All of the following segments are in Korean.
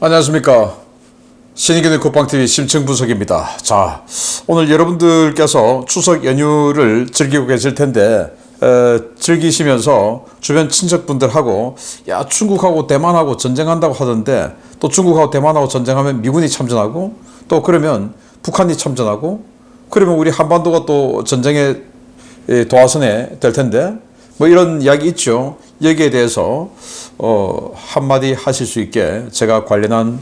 안녕하십니까. 신의견의 국방TV 심층 분석입니다. 자, 오늘 여러분들께서 추석 연휴를 즐기고 계실 텐데, 에, 즐기시면서 주변 친척분들하고, 야, 중국하고 대만하고 전쟁한다고 하던데, 또 중국하고 대만하고 전쟁하면 미군이 참전하고, 또 그러면 북한이 참전하고, 그러면 우리 한반도가 또 전쟁의 에, 도화선에 될 텐데, 뭐 이런 이야기 있죠. 여기에 대해서 어, 한마디 하실 수 있게 제가 관련한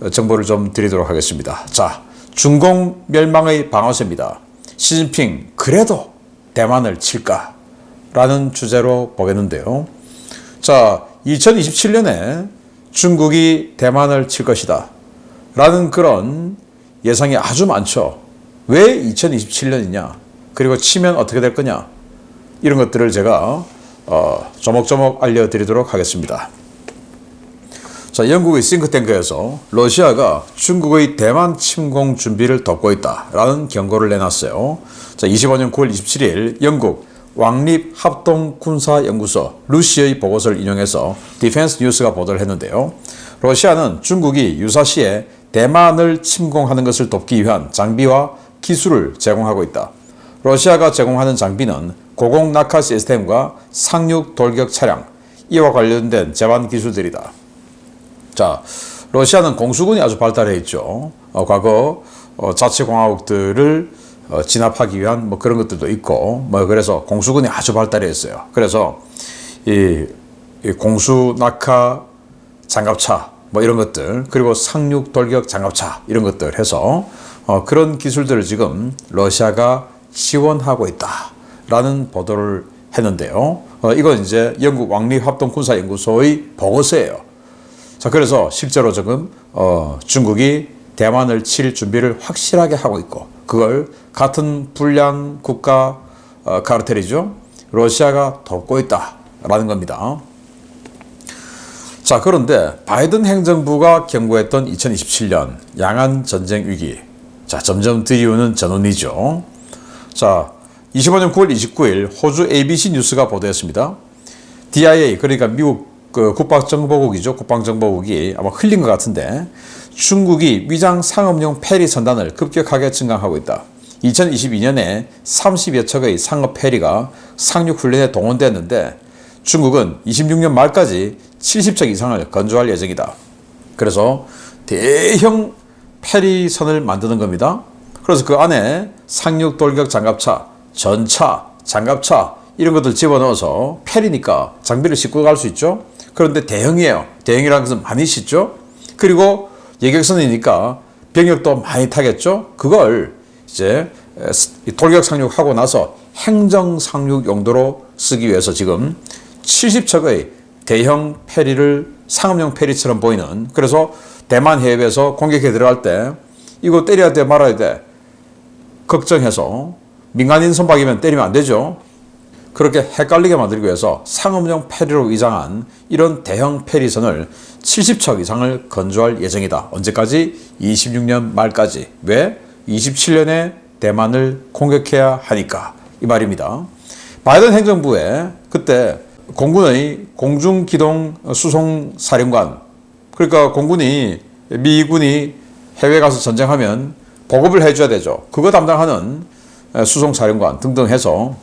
어, 정보를 좀 드리도록 하겠습니다. 자, 중공 멸망의 방어세입니다. 시진핑 그래도 대만을 칠까? 라는 주제로 보겠는데요. 자, 2027년에 중국이 대만을 칠 것이다. 라는 그런 예상이 아주 많죠. 왜 2027년이냐? 그리고 치면 어떻게 될 거냐? 이런 것들을 제가 어, 조목조목 알려드리도록 하겠습니다. 자, 영국의 싱크탱크에서 러시아가 중국의 대만 침공 준비를 돕고 있다라는 경고를 내놨어요. 자, 25년 9월 27일 영국 왕립 합동 군사 연구소 루시의 보고서를 인용해서 디펜스 뉴스가 보도를 했는데요. 러시아는 중국이 유사시에 대만을 침공하는 것을 돕기 위한 장비와 기술을 제공하고 있다. 러시아가 제공하는 장비는 고공 낙하 시스템과 상륙 돌격 차량 이와 관련된 제반 기술들이다. 자, 러시아는 공수군이 아주 발달해 있죠. 어, 과거 어, 자치 공화국들을 어, 진압하기 위한 뭐 그런 것들도 있고, 뭐 그래서 공수군이 아주 발달해 있어요. 그래서 이, 이 공수 낙하 장갑차 뭐 이런 것들 그리고 상륙 돌격 장갑차 이런 것들 해서 어, 그런 기술들을 지금 러시아가 지원하고 있다 라는 보도를 했는데요. 어, 이건 이제 영국 왕립합동군사연구소의 보고서예요. 자, 그래서 실제로 지금 어, 중국이 대만을 칠 준비를 확실하게 하고 있고 그걸 같은 불량 국가 어, 카르텔이죠. 러시아가 돕고 있다라는 겁니다. 자, 그런데 바이든 행정부가 경고했던 2027년 양안 전쟁 위기. 자, 점점 들이오는 전원이죠. 자, 25년 9월 29일 호주 ABC 뉴스가 보도했습니다. DIA 그러니까 미국 그 국방정보국이죠. 국방정보국이 아마 흘린 것 같은데 중국이 위장 상업용 페리 선단을 급격하게 증강하고 있다. 2022년에 30여 척의 상업 페리가 상륙 훈련에 동원됐는데 중국은 26년 말까지 70척 이상을 건조할 예정이다. 그래서 대형 페리선을 만드는 겁니다. 그래서 그 안에 상륙 돌격 장갑차, 전차, 장갑차 이런 것들 집어넣어서 페리니까 장비를 싣고 갈 수 있죠. 그런데 대형이에요. 대형이라는 것은 많이 싣죠. 그리고 예격선이니까 병력도 많이 타겠죠. 그걸 이제 돌격 상륙하고 나서 행정 상륙 용도로 쓰기 위해서 지금 70척의 대형 페리를 상업용 페리처럼 보이는 그래서 대만 해협에서 공격해 들어갈 때 이거 때려야 돼 말아야 돼 걱정해서 민간인 선박이면 때리면 안 되죠. 그렇게 헷갈리게 만들기 위해서 상업용 페리로 위장한 이런 대형 페리선을 70척 이상을 건조할 예정이다. 언제까지? 26년 말까지. 왜? 27년에 대만을 공격해야 하니까. 이 말입니다. 바이든 행정부에 그때 공군의 공중기동 수송 사령관 그러니까 공군이 미군이 해외 가서 전쟁하면 보급을 해줘야 되죠. 그거 담당하는 수송 사령관 등등 해서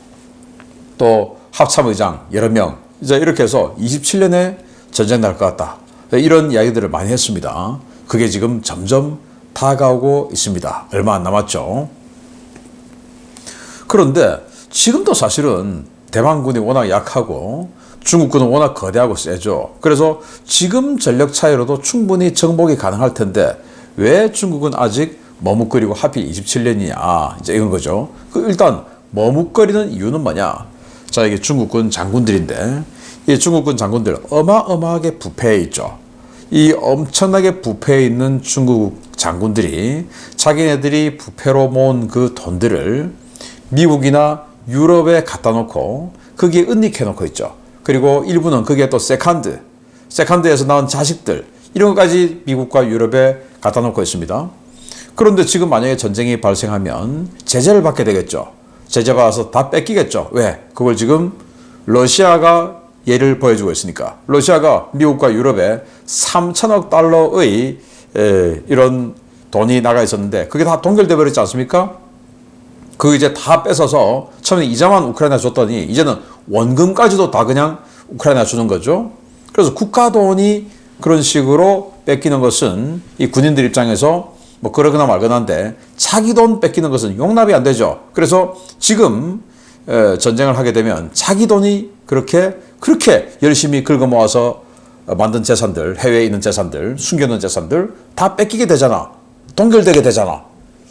또 합참의장 여러 명 이제 이렇게 해서 27년에 전쟁 날 것 같다. 이런 이야기들을 많이 했습니다. 그게 지금 점점 다가오고 있습니다. 얼마 안 남았죠. 그런데 지금도 사실은 대만군이 워낙 약하고 중국군은 워낙 거대하고 세죠. 그래서 지금 전력 차이로도 충분히 정복이 가능할 텐데 왜 중국은 아직 머뭇거리고 하필 27년이냐 이제 이런 거죠. 그 일단 머뭇거리는 이유는 뭐냐? 자 이게 중국군 장군들인데 이 중국군 장군들 어마어마하게 부패해 있죠. 이 엄청나게 부패해 있는 중국 장군들이 자기네들이 부패로 모은 그 돈들을 미국이나 유럽에 갖다 놓고 거기에 은닉해 놓고 있죠. 그리고 일부는 거기에 또 세컨드, 세컨드에서 나온 자식들 이런 것까지 미국과 유럽에 갖다 놓고 있습니다. 그런데 지금 만약에 전쟁이 발생하면 제재를 받게 되겠죠. 제재 받아서 다 뺏기겠죠. 왜? 그걸 지금 러시아가 예를 보여주고 있으니까 러시아가 미국과 유럽에 3천억 달러의 에, 이런 돈이 나가 있었는데 그게 다 동결돼 버렸지 않습니까? 그 이제 다 뺏어서 처음에 이자만 우크라이나 줬더니 이제는 원금까지도 다 그냥 우크라이나 주는 거죠. 그래서 국가 돈이 그런 식으로 뺏기는 것은 이 군인들 입장에서 뭐 그러거나 말거나인데 자기 돈 뺏기는 것은 용납이 안 되죠. 그래서 지금 에, 전쟁을 하게 되면 자기 돈이 그렇게 그렇게 열심히 긁어 모아서 만든 재산들, 해외에 있는 재산들, 숨겨놓은 재산들 다 뺏기게 되잖아. 동결되게 되잖아.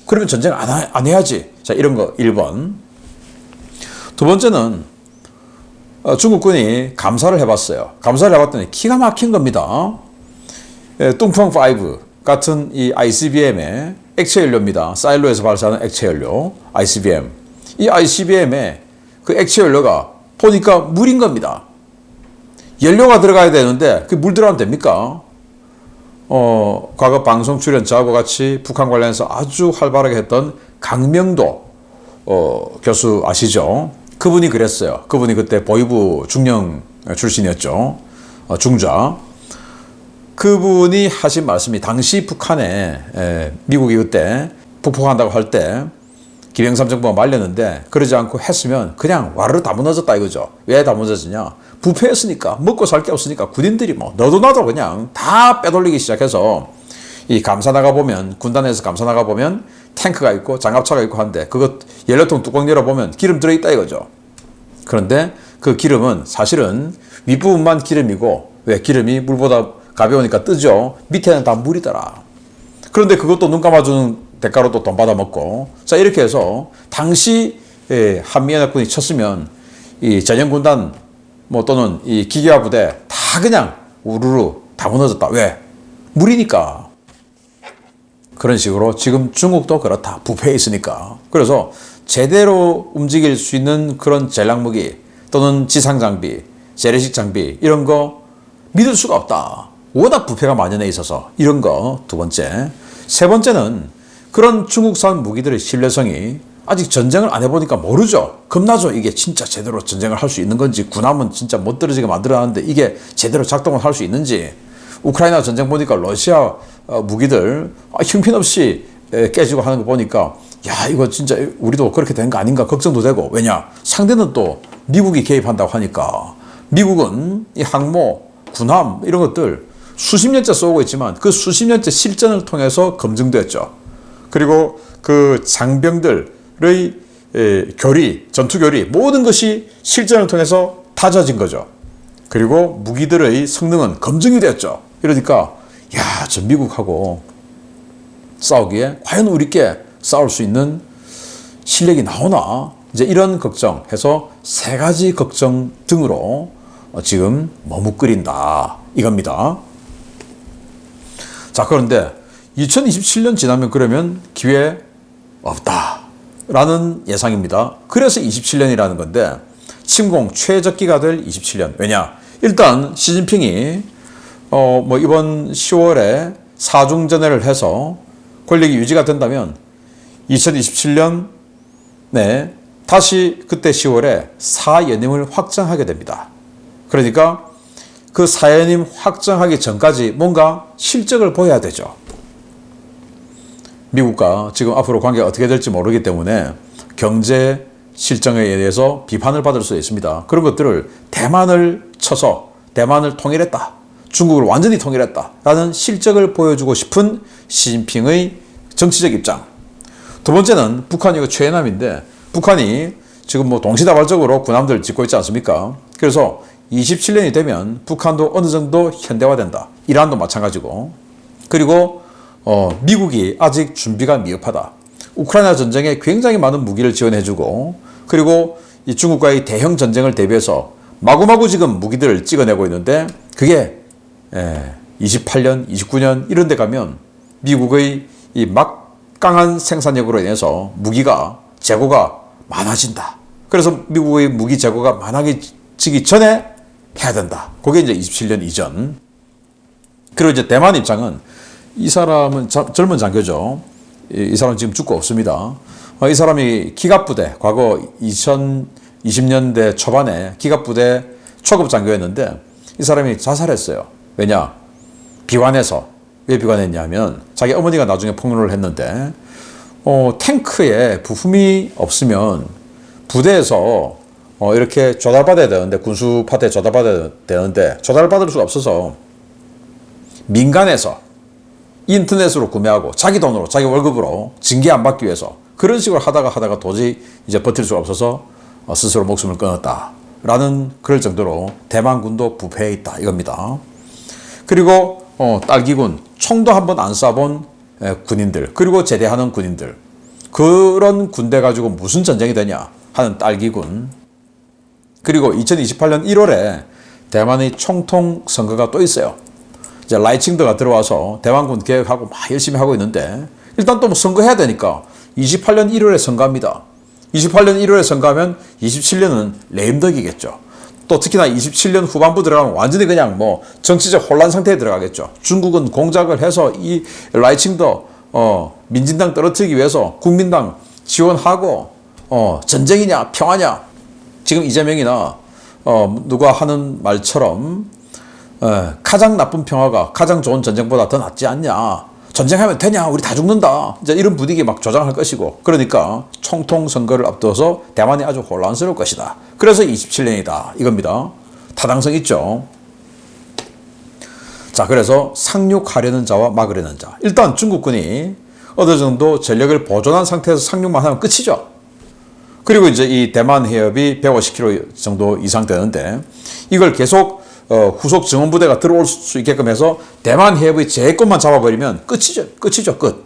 그러면 전쟁 안, 하- 안 해야지. 자, 이런 거 1번. 두 번째는 어, 중국군이 감사를 해봤어요. 감사를 해봤더니 기가 막힌 겁니다. 예, 뚱펑5 같은 이 ICBM의 액체 연료입니다. 사일로에서 발사하는 액체 연료, ICBM. 이 ICBM의 그 액체 연료가 보니까 물인 겁니다. 연료가 들어가야 되는데 그 물 들어가면 됩니까? 어, 과거 방송 출연 저하고 같이 북한 관련해서 아주 활발하게 했던 강명도 어, 교수 아시죠? 그분이 그랬어요. 그분이 그때 보이부 중령 출신이었죠. 어, 중좌. 그분이 하신 말씀이 당시 북한에 에, 미국이 그때 북폭한다고 할 때 김영삼 정부가 말렸는데 그러지 않고 했으면 그냥 와르르 다 무너졌다 이거죠. 왜 다 무너졌냐? 부패했으니까 먹고 살 게 없으니까 군인들이 뭐 너도 나도 그냥 다 빼돌리기 시작해서 이 감사 나가 보면 군단에서 감사 나가 보면 탱크가 있고 장갑차가 있고 한데 그거 연료통 뚜껑 열어 보면 기름 들어 있다 이거죠. 그런데 그 기름은 사실은 윗부분만 기름이고 왜 기름이 물보다 가벼우니까 뜨죠. 밑에는 다 물이더라. 그런데 그것도 눈 감아주는 대가로 또 돈 받아 먹고 자 이렇게 해서 당시 예, 한미연합군이 쳤으면 이 전형군단 뭐 또는 이 기계화 부대 다 그냥 우르르 다 무너졌다. 왜? 물이니까. 그런 식으로 지금 중국도 그렇다. 부패해 있으니까. 그래서 제대로 움직일 수 있는 그런 전략 무기 또는 지상 장비, 재래식 장비 이런 거 믿을 수가 없다. 워낙 부패가 만연해 있어서 이런 거 두 번째. 세 번째는 그런 중국산 무기들의 신뢰성이 아직 전쟁을 안 해보니까 모르죠. 겁나죠. 이게 진짜 제대로 전쟁을 할 수 있는 건지 군함은 진짜 못 떨어지게 만들어놨는데 이게 제대로 작동을 할 수 있는지 우크라이나 전쟁 보니까 러시아 어, 무기들 아, 형편없이 에, 깨지고 하는 거 보니까 야 이거 진짜 우리도 그렇게 된 거 아닌가 걱정도 되고 왜냐 상대는 또 미국이 개입한다고 하니까 미국은 이 항모 군함 이런 것들 수십 년째 쏘고 있지만 그 수십 년째 실전을 통해서 검증됐죠. 그리고 그 장병들의 에, 교리, 전투 교리 모든 것이 실전을 통해서 다져진 거죠. 그리고 무기들의 성능은 검증이 되었죠. 이러니까 야, 저 미국하고 싸우기에 과연 우리께 싸울 수 있는 실력이 나오나? 이제 이런 걱정 해서 세 가지 걱정 등으로 어, 지금 머뭇거린다. 이겁니다. 자, 그런데 2027년 지나면 그러면 기회 없다. 라는 예상입니다. 그래서 27년이라는 건데, 침공 최적기가 될 27년. 왜냐? 일단, 시진핑이, 어, 뭐, 이번 10월에 사중전회를 해서 권력이 유지가 된다면, 2027년 네, 다시 그때 10월에 사연임을 확정하게 됩니다. 그러니까 그 사연임 확정하기 전까지 뭔가 실적을 보여야 되죠. 미국과 지금 앞으로 관계가 어떻게 될지 모르기 때문에 경제 실정에 대해서 비판을 받을 수 있습니다. 그런 것들을 대만을 쳐서 대만을 통일했다. 중국을 완전히 통일했다. 라는 실적을 보여주고 싶은 시진핑의 정치적 입장. 두 번째는 북한이 이거 최남인데 북한이 지금 뭐 동시다발적으로 군함들 짓고 있지 않습니까? 그래서 27년이 되면 북한도 어느 정도 현대화된다. 이란도 마찬가지고. 그리고 어, 미국이 아직 준비가 미흡하다. 우크라이나 전쟁에 굉장히 많은 무기를 지원해주고 그리고 이 중국과의 대형 전쟁을 대비해서 마구마구 지금 무기들을 찍어내고 있는데 그게 예, 28년, 29년 이런 데 가면 미국의 이 막강한 생산력으로 인해서 무기가 재고가 많아진다. 그래서 미국의 무기 재고가 많아지기 전에 해야 된다. 그게 이제 27년 이전. 그리고 이제 대만 입장은 이 사람은 자- 젊은 장교죠. 이, 이 사람 지금 죽고 없습니다. 어, 이 사람이 기갑부대, 과거 2020년대 초반에 기갑부대 초급 장교였는데 이 사람이 자살했어요. 왜냐? 비관해서 왜 비관했냐면 자기 어머니가 나중에 폭로를 했는데 어, 탱크에 부품이 없으면 부대에서 어, 이렇게 조달받아야 되는데 군수 파트에 조달받아야 되는데 조달받을 수가 없어서 민간에서 인터넷으로 구매하고 자기 돈으로 자기 월급으로 징계 안 받기 위해서 그런 식으로 하다가 하다가 도저히 이제 버틸 수가 없어서 어, 스스로 목숨을 끊었다 라는 그럴 정도로 대만군도 부패해 있다 이겁니다. 그리고 어, 딸기군 총도 한 번 안 쏴본 에, 군인들 그리고 제대하는 군인들 그런 군대 가지고 무슨 전쟁이 되냐 하는 딸기군 그리고 2028년 1월에 대만의 총통 선거가 또 있어요. 이제 라이칭드가 들어와서 대만군 개혁하고 막 열심히 하고 있는데 일단 또 뭐 선거해야 되니까 28년 1월에 선거합니다. 28년 1월에 선거하면 27년은 레임덕이겠죠. 또 특히나 27년 후반부 들어가면 완전히 그냥 뭐 정치적 혼란 상태에 들어가겠죠. 중국은 공작을 해서 이 라이칭더 어, 민진당 떨어뜨리기 위해서 국민당 지원하고 어, 전쟁이냐 평화냐 지금 이재명이나 어, 누가 하는 말처럼 어, 가장 나쁜 평화가 가장 좋은 전쟁보다 더 낫지 않냐. 전쟁하면 되냐? 우리 다 죽는다. 이제 이런 분위기 막 조장할 것이고. 그러니까 총통 선거를 앞두어서 대만이 아주 혼란스러울 것이다. 그래서 27년이다. 이겁니다. 타당성 있죠. 자, 그래서 상륙하려는 자와 막으려는 자. 일단 중국군이 어느 정도 전력을 보존한 상태에서 상륙만 하면 끝이죠. 그리고 이제 이 대만 해협이 150km 정도 이상 되는데 이걸 계속 어, 후속 증원 부대가 들어올 수 있게끔 해서 대만 해협의 제해권만 잡아버리면 끝이죠. 끝이죠. 끝.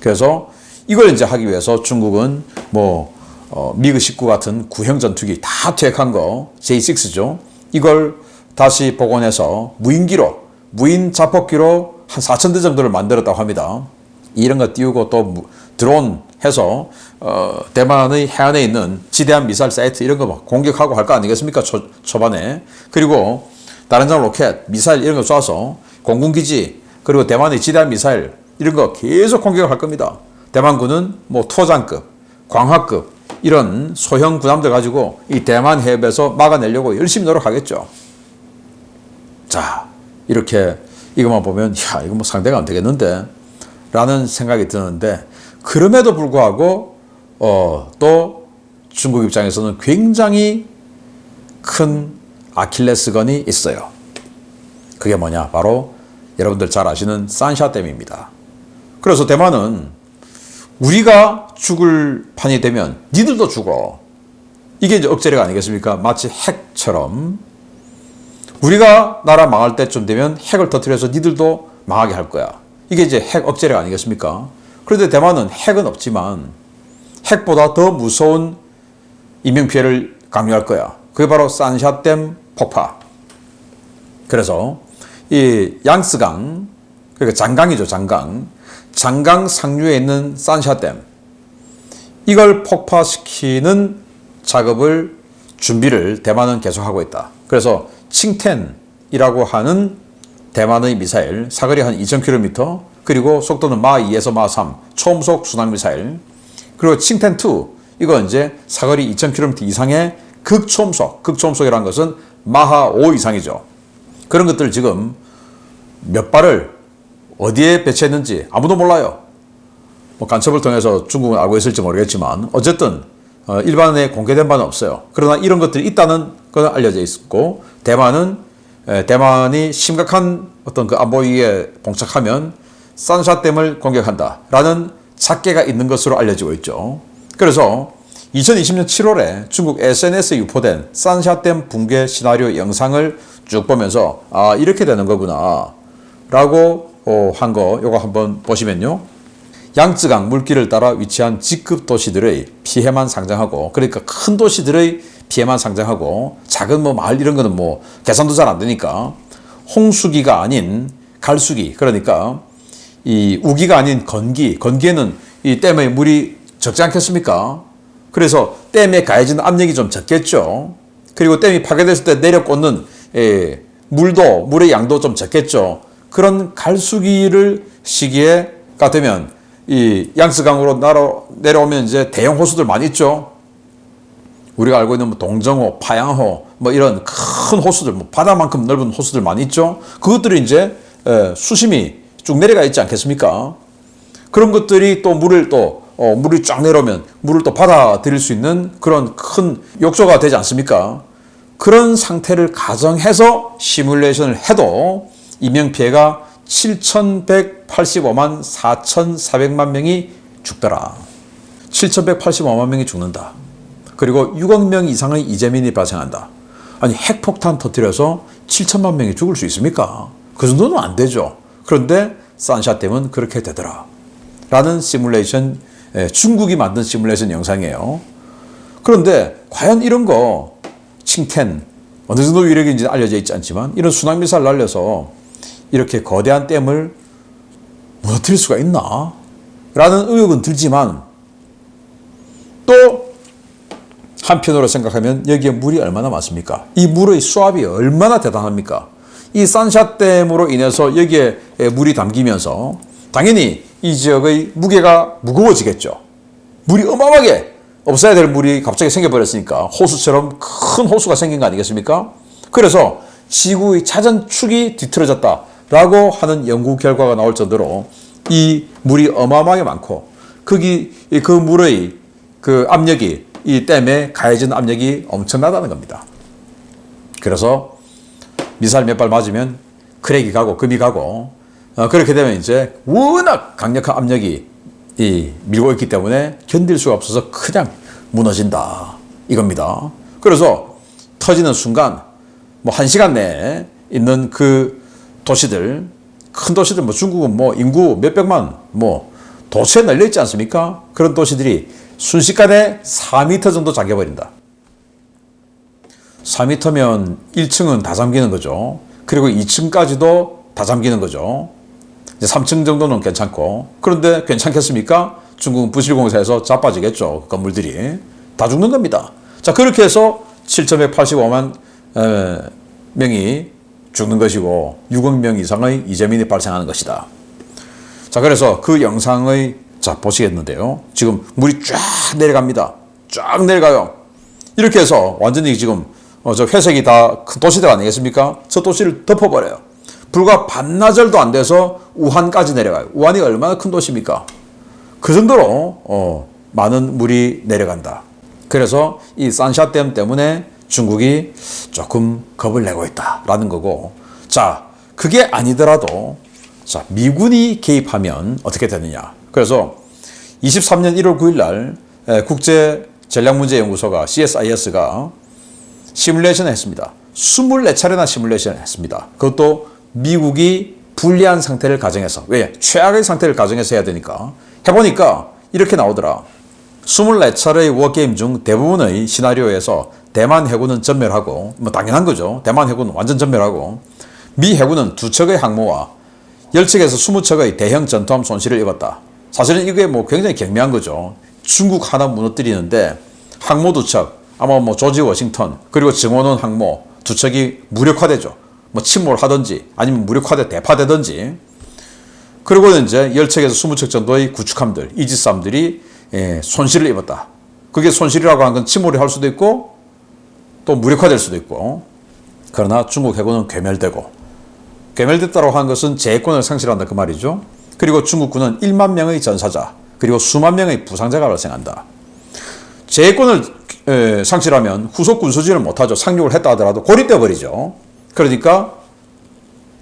그래서 이걸 이제 하기 위해서 중국은 뭐 어, 미그 19 같은 구형 전투기 다 퇴역한 거 J6죠. 이걸 다시 복원해서 무인기로 무인 자폭기로 한 4천 대 정도를 만들었다고 합니다. 이런 거 띄우고 또 무- 드론 해서 어, 대만의 해안에 있는 지대한 미사일 사이트 이런 거 막 공격하고 할 거 아니겠습니까? 초, 초반에. 그리고 다른 장 로켓, 미사일 이런 거 쏴서 공군기지 그리고 대만의 지대한 미사일 이런 거 계속 공격을 할 겁니다. 대만군은 뭐 토장급, 광화급 이런 소형 군함들 가지고 이 대만 해협에서 막아내려고 열심히 노력하겠죠. 자, 이렇게 이것만 보면 야, 이거 뭐 상대가 안 되겠는데 라는 생각이 드는데 그럼에도 불구하고 어, 또 중국 입장에서는 굉장히 큰 아킬레스건이 있어요. 그게 뭐냐? 바로 여러분들 잘 아시는 산샤댐입니다. 그래서 대만은 우리가 죽을 판이 되면 니들도 죽어. 이게 이제 억제력 아니겠습니까? 마치 핵처럼 우리가 나라 망할 때쯤 되면 핵을 터뜨려서 니들도 망하게 할 거야. 이게 이제 핵 억제력 아니겠습니까? 그런데 대만은 핵은 없지만 핵보다 더 무서운 인명피해를 강요할 거야. 그게 바로 산샤댐 폭파. 그래서 이 양스강, 그러니까 장강이죠, 장강. 장강 상류에 있는 산샤댐. 이걸 폭파시키는 작업을 준비를 대만은 계속하고 있다. 그래서 칭텐이라고 하는 대만의 미사일 사거리 한 2,000km 그리고 속도는 마 2에서 마 3, 초음속 순항 미사일 그리고 칭텐 2 이거 이제 사거리 2,000km 이상의 극초음속, 극초음속이라는 것은 마하 5 이상이죠. 그런 것들 지금 몇 발을 어디에 배치했는지 아무도 몰라요. 뭐 간첩을 통해서 중국은 알고 있을지 모르겠지만 어쨌든 어, 일반에 공개된 바는 없어요. 그러나 이런 것들이 있다는 건 알려져 있고 대만은 에, 대만이 심각한 어떤 그 안보 위기에 봉착하면 산샤댐을 공격한다라는 작계가 있는 것으로 알려지고 있죠. 그래서 2020년 7월에 중국 SNS에 유포된 산샤댐 붕괴 시나리오 영상을 쭉 보면서 아 이렇게 되는 거구나 라고 어, 한거 요거 한번 보시면요. 양쯔강 물길을 따라 위치한 직급 도시들의 피해만 상정하고 그러니까 큰 도시들의 피해만 상정하고 작은 뭐 마을 이런 거는 뭐 계산도 잘 안 되니까 홍수기가 아닌 갈수기 그러니까 이 우기가 아닌 건기 건기에는 이 댐의 물이 적지 않겠습니까? 그래서 댐에 가해지는 압력이 좀 적겠죠. 그리고 댐이 파괴됐을 때 내려 꽂는 예, 물도 물의 양도 좀 적겠죠. 그런 갈수기를 시기에가 되면 이 양스강으로 나로 내려오면 이제 대형 호수들 많이 있죠. 우리가 알고 있는 뭐 동정호, 파양호 뭐 이런 큰큰 호수들, 뭐 바다만큼 넓은 호수들 많이 있죠. 그것들이 이제 에, 수심이 쭉 내려가 있지 않겠습니까? 그런 것들이 또 물을 또 어, 물이 쫙 내려오면 물을 또 받아들일 수 있는 그런 큰 욕조가 되지 않습니까? 그런 상태를 가정해서 시뮬레이션을 해도 인명 피해가 7,185만 4,400만 명이 죽더라. 7,185만 명이 죽는다. 그리고 6억 명 이상의 이재민이 발생한다. 아니 핵폭탄 터뜨려서 7천만 명이 죽을 수 있습니까? 그 정도는 안 되죠. 그런데 산샤댐은 그렇게 되더라. 라는 시뮬레이션, 예, 중국이 만든 시뮬레이션 영상이에요. 그런데 과연 이런 거 칭텐 어느 정도 위력인지 알려져 있지 않지만 이런 순항미사일 날려서 이렇게 거대한 댐을 무너뜨릴 수가 있나? 라는 의혹은 들지만 또 한편으로 생각하면 여기에 물이 얼마나 많습니까? 이 물의 수압이 얼마나 대단합니까? 이 산샤댐으로 인해서 여기에 물이 담기면서 당연히 이 지역의 무게가 무거워지겠죠. 물이 어마어마하게 없어야 될 물이 갑자기 생겨버렸으니까 호수처럼 큰 호수가 생긴 거 아니겠습니까? 그래서 지구의 자전축이 뒤틀어졌다라고 하는 연구 결과가 나올 정도로 이 물이 어마어마하게 많고 거기 그 물의 그 압력이 이 댐에 가해진 압력이 엄청나다는 겁니다. 그래서 미사일 몇 발 맞으면 크랙이 가고 금이 가고 어, 그렇게 되면 이제 워낙 강력한 압력이 이 밀고 있기 때문에 견딜 수가 없어서 그냥 무너진다 이겁니다. 그래서 터지는 순간 뭐 한 시간 내에 있는 그 도시들 큰 도시들 뭐 중국은 뭐 인구 몇백만 뭐 도처에 널려 있지 않습니까? 그런 도시들이 순식간에 4m 정도 잠겨버린다. 4m면 1층은 다 잠기는 거죠. 그리고 2층까지도 다 잠기는 거죠. 이제 3층 정도는 괜찮고. 그런데 괜찮겠습니까? 중국은 부실공사에서 자빠지겠죠. 그 건물들이. 다 죽는 겁니다. 자, 그렇게 해서 7,185만 명이 죽는 것이고 6억 명 이상의 이재민이 발생하는 것이다. 자, 그래서 그 영상의 자, 보시겠는데요. 지금 물이 쫙 내려갑니다. 쫙 내려가요. 이렇게 해서 완전히 지금 어, 저 회색이 다 큰 도시들 아니겠습니까? 저 도시를 덮어버려요. 불과 반나절도 안 돼서 우한까지 내려가요. 우한이 얼마나 큰 도시입니까? 그 정도로 어, 많은 물이 내려간다. 그래서 이 산샤댐 때문에 중국이 조금 겁을 내고 있다라는 거고. 자, 그게 아니더라도 자, 미군이 개입하면 어떻게 되느냐? 그래서 23년 1월 9일 날 국제 전략문제연구소가 CSIS가 시뮬레이션을 했습니다. 24차례나 시뮬레이션을 했습니다. 그것도 미국이 불리한 상태를 가정해서 왜 최악의 상태를 가정해서 해야 되니까 해보니까 이렇게 나오더라. 24차례의 워게임 중 대부분의 시나리오에서 대만 해군은 전멸하고 뭐 당연한 거죠. 대만 해군은 완전 전멸하고 미 해군은 두 척의 항모와 10척에서 20척의 대형 전투함 손실을 입었다. 사실은 이게 뭐 굉장히 경미한 거죠. 중국 하나 무너뜨리는데 항모 두 척, 아마 뭐 조지 워싱턴 그리고 증원원 항모 두 척이 무력화되죠. 뭐 침몰 하든지 아니면 무력화돼 대파되든지 그리고 이제 10척에서 20척 정도의 구축함들, 이지스함들이 예, 손실을 입었다. 그게 손실이라고 하는 건 침몰이 할 수도 있고 또 무력화될 수도 있고 그러나 중국 해군은 괴멸되고 괴멸됐다고 하는 것은 제해권을 상실한다 그 말이죠. 그리고 중국군은 1만 명의 전사자 그리고 수만 명의 부상자가 발생한다. 제해권을 에, 상실하면 후속 군수지를 못하죠. 상륙을 했다 하더라도 고립돼 버리죠. 그러니까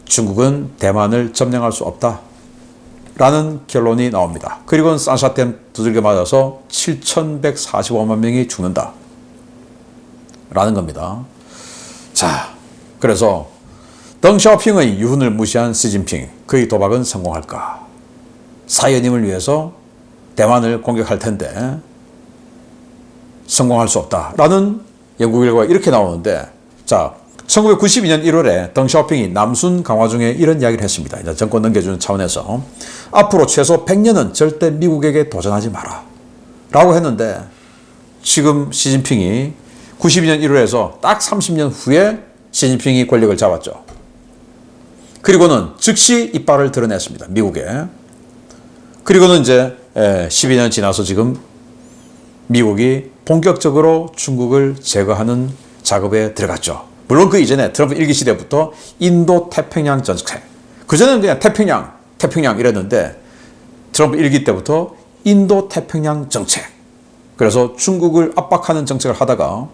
중국은 대만을 점령할 수 없다. 라는 결론이 나옵니다. 그리고 산샤댐 두들겨 맞아서 7,145만 명이 죽는다. 라는 겁니다. 자, 그래서 덩샤오핑의 유훈을 무시한 시진핑, 그의 도박은 성공할까? 사연임을 위해서 대만을 공격할 텐데 성공할 수 없다라는 연구 결과가 이렇게 나오는데 자 1992년 1월에 덩샤오핑이 남순 강화 중에 이런 이야기를 했습니다. 이제 정권 넘겨주는 차원에서 앞으로 최소 100년은 절대 미국에게 도전하지 마라 라고 했는데 지금 시진핑이 92년 1월에서 딱 30년 후에 시진핑이 권력을 잡았죠. 그리고는 즉시 이빨을 드러냈습니다. 미국에. 그리고는 이제 12년 지나서 지금 미국이 본격적으로 중국을 제거하는 작업에 들어갔죠. 물론 그 이전에 트럼프 일기 시대부터 인도 태평양 정책. 그전에는 그냥 태평양, 태평양 이랬는데 트럼프 일기 때부터 인도 태평양 정책. 그래서 중국을 압박하는 정책을 하다가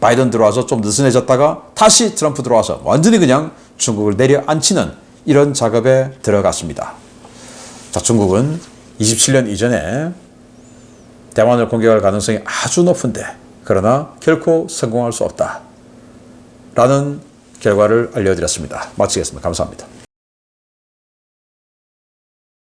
바이든 들어와서 좀 느슨해졌다가 다시 트럼프 들어와서 완전히 그냥 중국을 내려앉히는 이런 작업에 들어갔습니다. 자, 중국은 27년 이전에 대만을 공격할 가능성이 아주 높은데 그러나 결코 성공할 수 없다. 라는 결과를 알려드렸습니다. 마치겠습니다. 감사합니다.